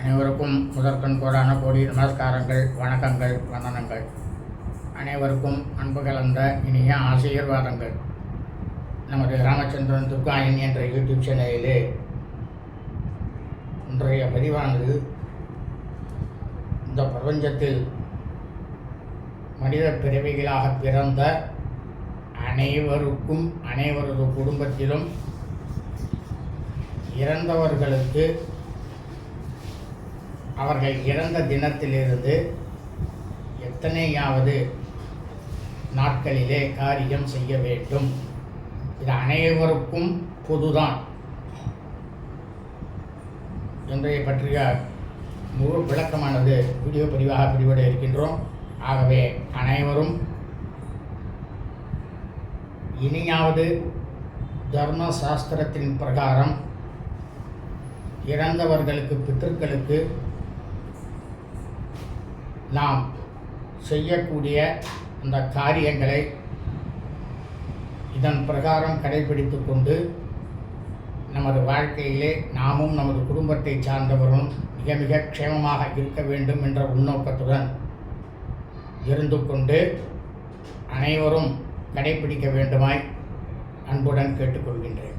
அனைவருக்கும் முதற்கண் கூடான கோடி நமஸ்காரங்கள் வணக்கங்கள் வந்தனங்கள். அனைவருக்கும் அன்பு கலந்த இனிய ஆசீர்வாதங்கள். நமது ராமச்சந்திரன் துர்காயன் என்ற யூடியூப் சேனலிலே இன்றைய பதிவானது இந்த பிரபஞ்சத்தில் மனித பிறவிகளாக பிறந்த அனைவருக்கும் அனைவரது குடும்பத்திலும் இறந்தவர்களுக்கு அவர்கள் இறந்த தினத்திலிருந்து எத்தனையாவது நாட்களிலே காரியம் செய்ய வேண்டும்? இது அனைவருக்கும் பொதுதான். இன்றைய பற்றிய முழு விளக்கமானது வீடியோ பதிவாக பதிவிட இருக்கின்றோம். ஆகவே அனைவரும் இனியாவது தர்ம சாஸ்திரத்தின் பிரகாரம் இறந்தவர்களுக்கு பித்தர்களுக்கு நாம் செய்யக்கூடிய அந்த காரியங்களை இதன் பிரகாரம் கடைபிடித்து கொண்டு நமது வாழ்க்கையிலே நாமும் நமது குடும்பத்தை சார்ந்தவரும் மிக மிக க்ஷேமமாக இருக்க வேண்டும் என்ற உள்நோக்கத்துடன் இருந்து கொண்டு அனைவரும் கடைபிடிக்க வேண்டுமாய் அன்புடன் கேட்டுக்கொள்கின்றேன்.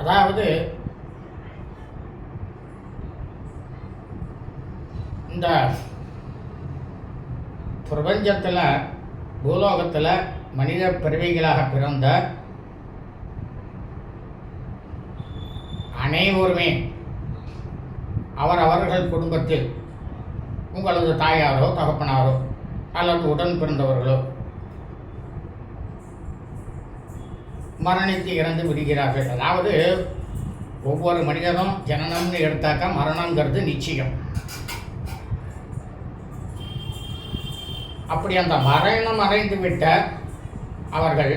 அதாவது இந்த பிரபஞ்சத்தில் பூலோகத்தில் மனித பிறவிகளாக பிறந்த அனைவருமே அவரவர்கள் குடும்பத்தில் உங்களது தாயாரோ தகப்பனாரோ அல்லது உடன் பிறந்தவர்களோ மரணித்து இறந்து விடுகிறார்கள். அதாவது ஒவ்வொரு மனிதனும் ஜனனம்னு எடுத்தாக்கா மரணங்கிறது நிச்சயம். அப்படி அந்த மரணம் அடைந்து விட்ட அவர்கள்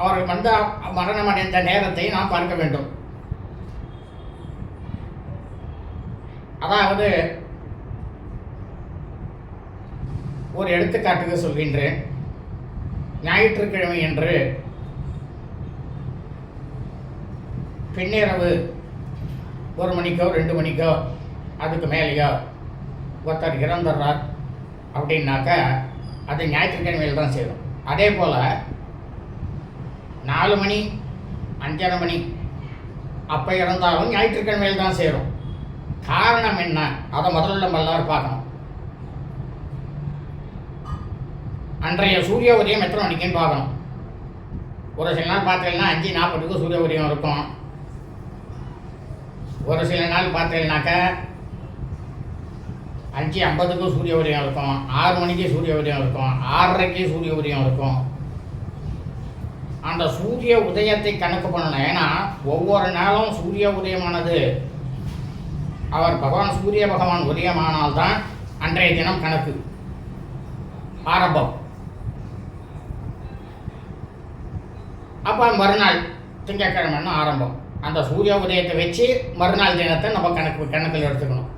அவர்கள் வந்த மரணம் அடைந்த நேரத்தை நாம் பார்க்க வேண்டும். அதாவது ஒரு எடுத்துக்காட்டுக்கு சொல்கின்றேன். ஞாயிற்றுக்கிழமை என்று பின்னிரவு ஒரு மணிக்கோ ரெண்டு மணிக்கோ அதுக்கு மேலேயோ ஒருத்தர் இறந்துடுறார். அப்படின்னாக்கா அது ஞாயிற்றுக்கிழமையில் தான் சேரும். அதே போல் நாலு மணி அஞ்சரை மணி அப்போ இறந்தாலும் ஞாயிற்றுக்கிழமையில் தான் சேரும். காரணம் என்ன? அதை முதல்ல நம்ம எல்லோரும் பார்க்கணும். அன்றைய சூரிய உதயம் எத்தனை மணிக்குன்னு பார்க்கணும். ஒரு சில நாள் பார்த்தீங்கன்னா அஞ்சு நாற்பதுக்கு சூரிய உதயம் இருக்கும். ஒரு சில நாள் பார்த்தீங்கன்னாக்கா அஞ்சு ஐம்பதுக்கும் சூரிய உதயம் இருக்கும். ஆறு மணிக்கு சூரிய உதயம் இருக்கும். ஆறரைக்கு சூரிய உதயம் இருக்கும். அந்த சூரிய உதயத்தை கணக்கு பண்ணணும். ஏன்னா ஒவ்வொரு நாளும் சூரிய உதயமானது. அவர் பகவான் சூரிய பகவான் உதயமானால்தான் அன்றைய தினம் கணக்கு ஆரம்பம். அப்போ மறுநாள் திங்கக்கிழமைன்னு ஆரம்பம். அந்த சூரிய உதயத்தை வச்சு மறுநாள் தினத்தை நம்ம கணக்கு கணக்கில் எடுத்துக்கணும்.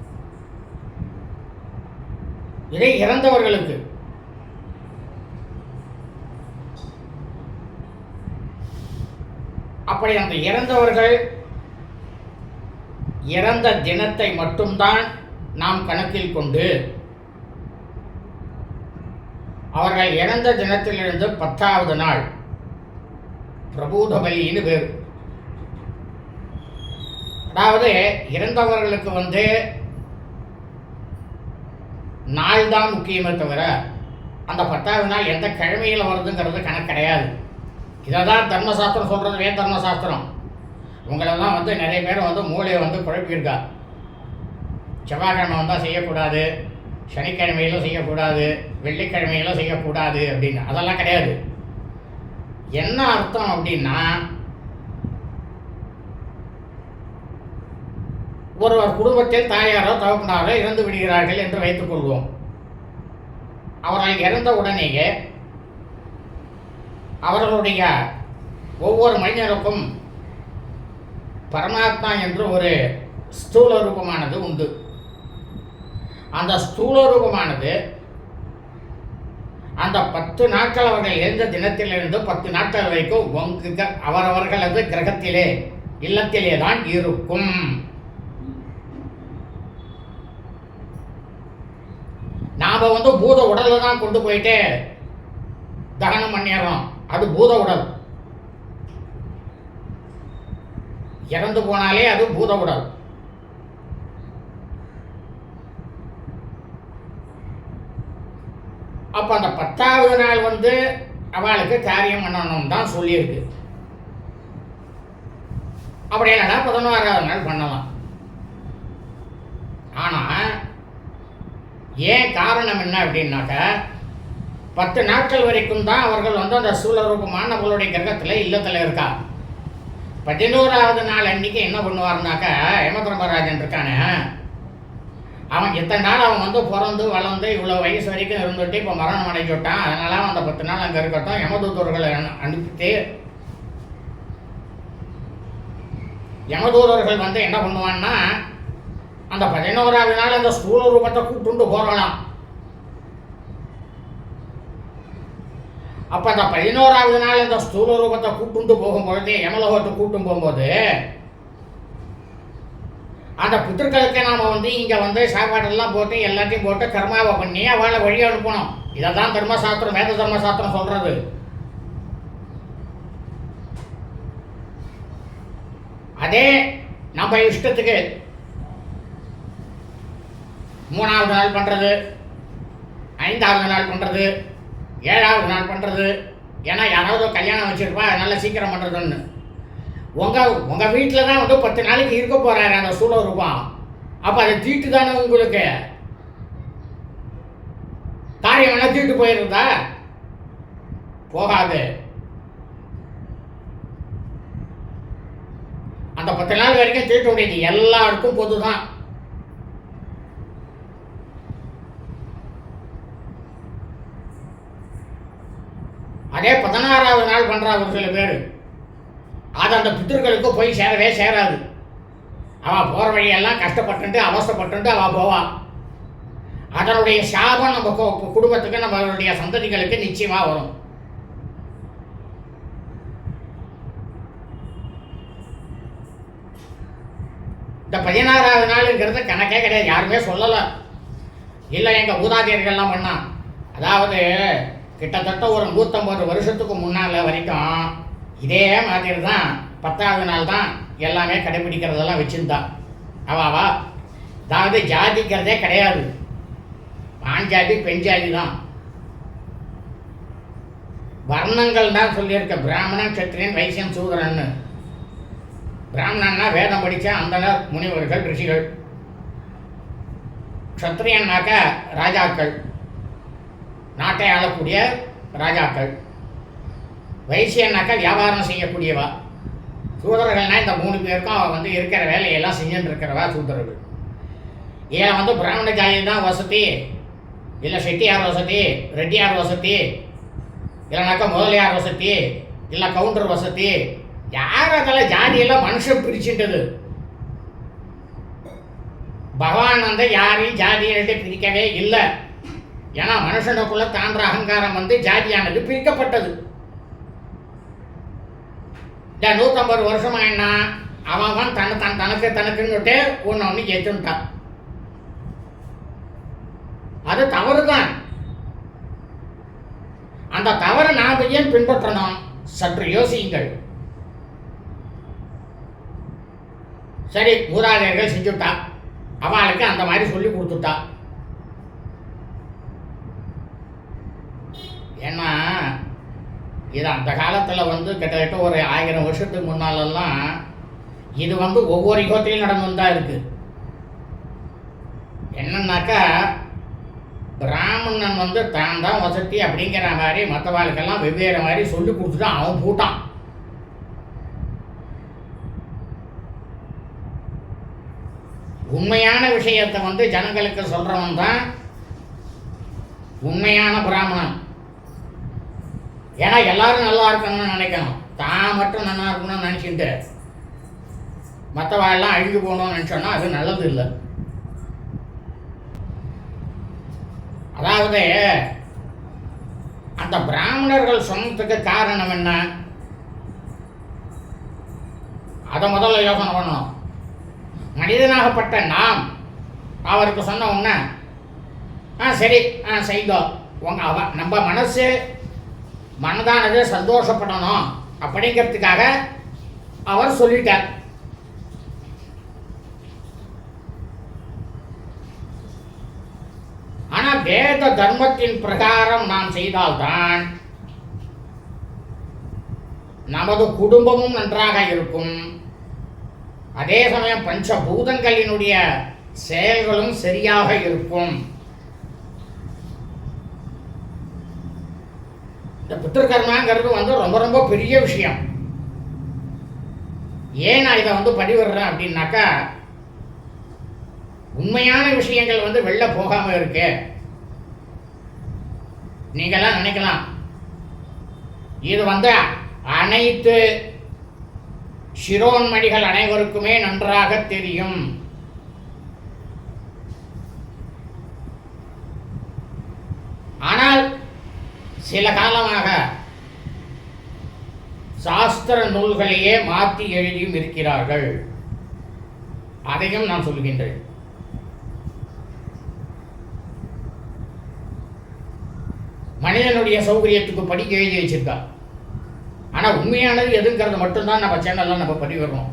இதே இறந்தவர்களுக்கு. அப்படி அந்த இறந்தவர்கள் இறந்த தினத்தை மட்டும்தான் நாம் கணக்கில் கொண்டு அவர்கள் இறந்த தினத்திலிருந்து பத்தாவது நாள் பிரபூதபலின்னு பேர். அதாவது இறந்தவர்களுக்கு வந்து நாள் தான் முக்கியமே தவிர அந்த பத்தாவது நாள் எந்த கிழமையில் வருதுங்கிறது கணக்கு கிடையாது. இதை தான் தர்மசாஸ்திரம் சொல்கிறது வே தர்மசாஸ்திரம். உங்களெல்லாம் வந்து நிறைய பேர் வந்து மூளையை வந்து குழப்பியிருக்கா செவ்வாய்க்கிழமை வந்தால் செய்யக்கூடாது சனிக்கிழமையிலும் செய்யக்கூடாது வெள்ளிக்கிழமையிலும் செய்யக்கூடாது அப்படின்னு. அதெல்லாம் கிடையாது. என்ன அர்த்தம் அப்படின்னா ஒருவர் குடும்பத்தில் தாயாரோ தகப்பனாரோ இறந்து விடுகிறார்கள் என்று வைத்துக் கொள்வோம். அவர்கள் இறந்த உடனேயே அவர்களுடைய ஒவ்வொரு மனிதனுக்கும் பரமாத்மா என்று ஒரு ஸ்தூல ரூபமானது உண்டு. அந்த ஸ்தூல ரூபமானது அந்த பத்து நாட்கள் அவர்கள் இருந்த தினத்திலிருந்து பத்து நாட்கள் வரைக்கும் உங்க அவரவர்களது கிரகத்திலே இல்லத்திலே தான் இருக்கும். நாம வந்து பூத உடலை தான் கொண்டு போயிட்டு தகனம் பண்ணிடுறோம். அது பூத உடல். இறந்து போனாலே அது பூத உடல். அப்போ அந்த பத்தாவது நாள் வந்து அவளுக்கு காரியம் பண்ணணும் தான் சொல்லியிருக்கு. அப்படி இல்லைன்னா பதினோராவது நாள் பண்ணலாம். ஏன் காரணம் என்ன அப்படின்னாக்கா பத்து நாட்கள் வரைக்கும் தான் அவர்கள் வந்து அந்த சூழரூபமான நம்மளுடைய கிரகத்தில் இல்லத்தில் இருக்கா? பதினோராவது நாள் அன்னைக்கு என்ன பண்ணுவார்னாக்கா யமதர்மராஜன் இருக்கானே. அவன் எத்தனை நாள் அவன் வந்து பிறந்து வளர்ந்து இவ்வளோ வயசு வரைக்கும் இருந்துட்டு இப்போ மரணம் அடைஞ்சுட்டான். அதனால அவன் அந்த பத்து நாள் அங்கே இருக்கட்டும். யமதூதர்களை அனுப்பிட்டு யமதூதர்கள் வந்து என்ன பண்ணுவான்னா அந்த பதினோராவது நாள் அந்த ஸ்தூல ரூபத்தை கூட்டுண்டு போகலாம் அப்போ அந்த பதினோராவது நாள் அந்த ஸ்தூல ரூபத்தை கூட்டுண்டு போகும்பொழுது யமலோகத்தை கூட்டும் போகும்போது அந்த பித்திருக்களுக்கு நாம் வந்து இங்கே வந்து சாப்பாடெல்லாம் போட்டு எல்லாத்தையும் போட்டு கர்மாவை பண்ணி அவளை வழி அனுப்பணும். இதைதான் தர்மசாஸ்திரம் வேத தர்மசாஸ்திரம் சொல்கிறது அதே நம்ம இஷ்டத்துக்கு மூணாவது நாள் பண்ணுறது ஐந்தாவது நாள் பண்ணுறது ஏழாவது நாள் பண்ணுறது ஏன்னா யாராவது கல்யாணம் வச்சுருப்பா நல்லா சீக்கிரம் பண்ணுறதுன்னு உங்கள் உங்கள் வீட்டில் தான் வந்து பத்து நாளைக்கு இருக்க போகிறாரு அந்த சூழ ரூபாய் அப்போ அதை தீட்டு தானே உங்களுக்கு? காரியம் வேணால் தீட்டு போயிருந்தா? போகாது. அந்த பத்து நாள் வரைக்கும் தீட்டு உடையது எல்லாருக்கும் பொது தான் அதே பதினாறாவது நாள் ஒரு சில பேர். அது அந்த பித்தர்களுக்கு போய் சேரவே சேராது. அவ போற வழியெல்லாம் கஷ்டப்பட்டு அவசரப்பட்டு அவள் போவா. அதனுடைய சாபம் நம்ம குடும்பத்துக்கு நம்மளுடைய சந்ததிகளுக்கு நிச்சயமாக வரும். இந்த பதினாறாவது நாளுங்கிறது கணக்கே கிடையாது. யாருமே சொல்லலை. இல்லை எங்கள் மூதாதையர்கள்லாம் பண்ணான் அதாவது கிட்டத்தட்ட ஒரு நூற்றம்பது வருஷத்துக்கு முன்னால் வரைக்கும் இதே மாதிரி தான் பத்தாவது நாள் தான் எல்லாமே கடைபிடிக்கிறதெல்லாம் வச்சுருந்தா. அவாவா அதாவது ஜாதிக்கிறதே கிடையாது. ஆண் ஜாதி பெண் ஜாதி தான் வர்ணங்கள் தான் சொல்லியிருக்க. பிராமணன் சத்திரியன் வைசியன் சூதரன்னு பிராமணன்னா வேதம் படித்த அந்த முனிவர்கள் ரிஷிகள். க்ஷத்ரியன்னாக்க ராஜாக்கள். நாட்டை ஆளக்கூடிய ராஜாக்கள். வைசியன்னாக்க வியாபாரம் செய்யக்கூடியவா? சூதரர்கள்னா இந்த மூணு பேருக்கும் அவள் வந்து இருக்கிற வேலையெல்லாம் செஞ்சுட்டு இருக்கிறவா சூதரர்கள் ஏன் வந்து பிராமண ஜாதி தான் வசதி இல்லை செட்டியார் வசதி ரெட்டியார் வசதி இல்லைனாக்கா முதலியார் வசதி இல்லை கவுண்டர் வசதி. யார் அதெல்லாம் ஜாதியெல்லாம் மனுஷன் பிரிச்சுட்டது பகவான் வந்து யாரையும் ஜாதியிட்டு பிரிக்கவே இல்லை. ஏன்னா மனுஷனுக்குள்ள தான்ற அகங்காரம் வந்து ஜாதியானது பிரிக்கப்பட்டது. இந்த நூற்றம்பது வருஷமா என்ன? அவன் அவன் தன் தன் தனக்கு தனக்குன்னுட்டு ஒன்று ஒன்று ஏற்றுட்டான் அது தவறு தான் அந்த தவறு நாம் ஏன் பின்பற்றணும்? சற்று யோசியுங்கள். சரி மூதாதையர்கள் செஞ்சுட்டா. அவளுக்கு அந்த மாதிரி சொல்லி கொடுத்துட்டா. ஏன்னா இது அந்த காலத்தில் வந்து கிட்டத்தட்ட ஒரு ஆயிரம் வருஷத்துக்கு முன்னாலெல்லாம் இது வந்து ஒவ்வொரு யுகத்திலையும் நடந்து தான் இருக்கு. என்னன்னாக்கா பிராமணன் வந்து தான் தான் வசதி அப்படிங்கிற மாதிரி மற்றவாளுக்கெல்லாம் வெவ்வேறு மாதிரி சொல்லி கொடுத்துட்டு அவன் பூட்டான். உண்மையான விஷயத்தை வந்து ஜனங்களுக்கு சொல்றவன் தான் உண்மையான பிராமணன். ஏன்னா எல்லாரும் நல்லா இருக்கணும்னு நினைக்கணும். தான் மட்டும் நல்லா இருக்கணும்னு நினச்சிக்கிட்டு மற்றவாழெல்லாம் அழிஞ்சு போகணும்னு நினச்சோன்னா அது நல்லது இல்லை. அதாவது அந்த பிராமணர்கள் சொன்னதுக்கு காரணம் என்ன? அதை முதல்ல யோசனை பண்ணணும். மனிதனாகப்பட்ட நாம் அவருக்கு சொன்ன உடனே ஆ சரி ஆ செய்தோ. உங்கள் அவ நம்ம மனசு மனதானது சந்தோஷப்படணும் அப்படிங்கிறதுக்காக அவர் சொல்லிட்டார். ஆனா வேத தர்மத்தின் பிரகாரம் நாம் செய்தால்தான் நமது குடும்பமும் நன்றாக இருக்கும். அதே சமயம் பஞ்சபூதங்களினுடைய செயல்களும் சரியாக இருக்கும். இந்த பித்திருக்கர்மாங்கிறது வந்து ரொம்ப ரொம்ப பெரிய விஷயம். ஏன் நான் இதை வந்து படிவிடுறேன் அப்படின்னாக்கா உண்மையான விஷயங்கள் வந்து வெளில போகாம இருக்கு. நீங்கெல்லாம் நினைக்கலாம். இது வந்து அனைத்து சிரோன்மணிகள் அனைவருக்குமே நன்றாக தெரியும் ஆனால் சில காலமாக சாஸ்திர நூல்களையே மாற்றி எழுதியும் இருக்கிறார்கள். அதையும் நான் சொல்கின்றேன். மனிதனுடைய சௌகரியத்துக்கு படி எழுதி வச்சிருக்கா ஆனால் உண்மையானது எதுங்கிறது மட்டும்தான் நம்ம சேனல்ல நம்ம பதிவிடுறோம்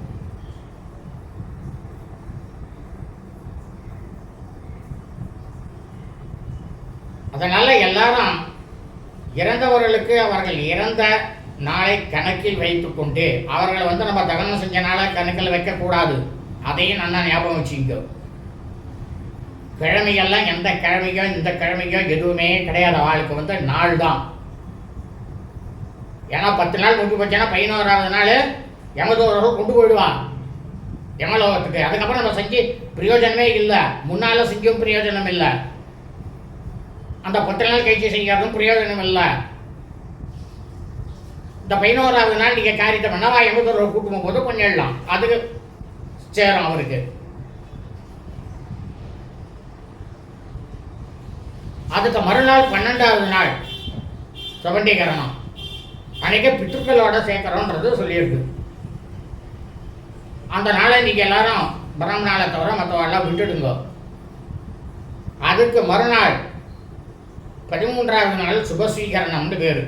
அதனால எல்லாரும் இறந்தவர்களுக்கு அவர்கள் இறந்த நாளை கணக்கில் வைத்துக்கொண்டு அவர்களை வந்து நம்ம தகனம் செஞ்ச நாளை கணக்கில் வைக்கக்கூடாது. அதையும் நல்லா ஞாபகம் வச்சுக்கோ. கிழமைகள்லாம் எந்த கிழமையோ இந்த கிழமையோ எதுவுமே கிடையாது. அவளுக்கு வந்து நாள் தான். ஏன்னா பத்து நாள் முடிஞ்சு போச்சுன்னா பதினோராவது நாள் யமதூரர்கள் கொண்டு போயிடுவான் எமலோகத்துக்கு அதுக்கப்புறம் நம்ம செஞ்சு பிரயோஜனமே இல்லை. முன்னால செஞ்சும் பிரயோஜனம் இல்லை. அந்த பத்து நாள் கழிச்சு செய்யறதும் பிரயோஜனம் இல்லை. இந்த பதினோராவது நாள் நீங்கள் காரியத்தை பண்ணவா யமதூரர்கள் கூட்டும் போது கொஞ்சம் அதுக்கு சேரும் அவருக்கு. அதுக்கு மறுநாள் பன்னெண்டாவது நாள் சுபண்டீகரணம் அன்னைக்கு பித்ருக்களோட சேர்க்கிறோன்றது சொல்லியிருக்கு. அந்த நாளை நீங்கள் எல்லாரும் பிரம்மநாளை தவிர மற்றவெல்லாம் விட்டுடுங்க. அதுக்கு மறுநாள் பதிமூன்றாவது நாள் சுபஸ்வீகரணம்னு பேர்.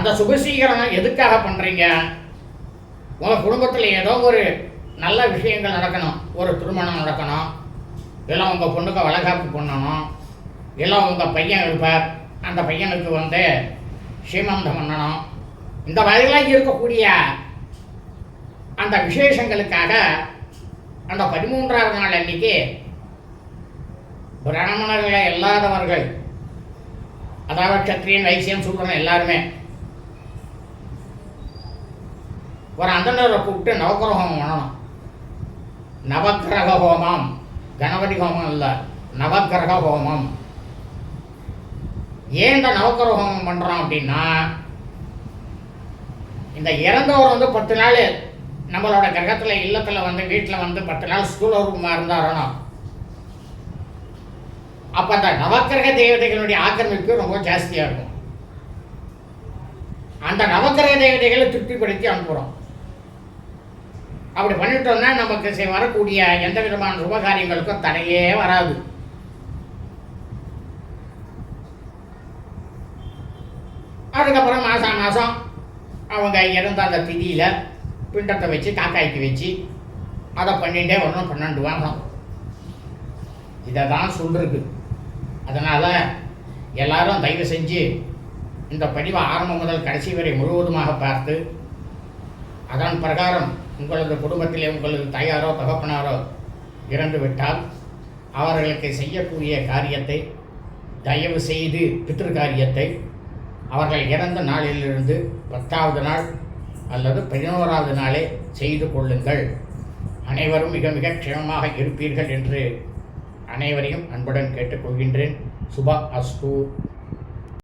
அந்த சுபஸ்வீகரணம் எதுக்காக பண்ணுறீங்க உங்கள் குடும்பத்தில் ஏதோ ஒரு நல்ல விஷயங்கள் நடக்கணும். ஒரு திருமணம் நடக்கணும். இல்லை உங்கள் பொண்ணுக்கு வளகாப்பு பண்ணணும். இல்லை உங்கள் பையன் இருப்பார். அந்த பையனுக்கு வந்து சீமந்தம் பண்ணணும். இந்த மாதிரிலாம் இருக்கக்கூடிய அந்த விசேஷங்களுக்காக அந்த பதிமூன்றாவது நாள் அன்னைக்கு பிராமணர்கள் இல்லாதவர்கள் அதாவது சத்திரியன் வைசியம் சொல்கிறோம் எல்லாருமே ஒரு அந்தனரை கூப்பிட்டு நவக்கிரக ஹோமம் பண்ணணும் நவக்கிரக ஹோமம். கணபதி ஹோமம் இல்லை. நவக்கிரக ஹோமம். ஏன் இந்த நவக்கிரக ஹோமம் பண்ணுறோம் அப்படின்னா இந்த இறந்தவர் வந்து பத்து நாள் நம்மளோட கிரகத்தில் இல்லத்தில் வந்து வீட்டில் வந்து பத்து நாள் ஸ்கூல் ஒர்க்குமா இருந்தாரோ அப்போ அந்த நவக்கிரக தேவதைகளுடைய ஆக்கிரமிப்பு ரொம்ப ஜாஸ்தியாக இருக்கும். அந்த நவக்கிரக தேவதைகளை திருப்திப்படுத்தி அனுப்புகிறோம் அப்படி பண்ணிட்டோம்னா நமக்கு வரக்கூடிய எந்த விதமான சுபகாரியங்களுக்கும் தடையே வராது. அதுக்கப்புறம் மாதம் மாதம் அவங்க இருந்த அந்த திதியில் பிண்டத்தை வச்சு காக்காய்க்கு வச்சு அதை பண்ணிகிட்டே வரணும் பன்னெண்டு வாரம் இதை தான் சொல்லிருக்கு அதனால் எல்லாரும் தயவு செஞ்சு இந்த பதிவை ஆரம்பம் முதல் கடைசி வரை முழுவதுமாக பார்த்து அதன் பிரகாரம் உங்களது குடும்பத்திலே உங்களது தாயாரோ தகப்பனாரோ இறந்துவிட்டால் அவர்களுக்கு செய்யக்கூடிய காரியத்தை தயவு செய்து பித்திரு காரியத்தை அவர்கள் இறந்த நாளிலிருந்து பத்தாவது நாள் அல்லது பதினோராவது நாளே செய்து கொள்ளுங்கள். அனைவரும் மிக மிக க்ஷேமமாக இருப்பீர்கள் என்று அனைவரையும் அன்புடன் கேட்டுக்கொள்கின்றேன். சுபா அஸ்து.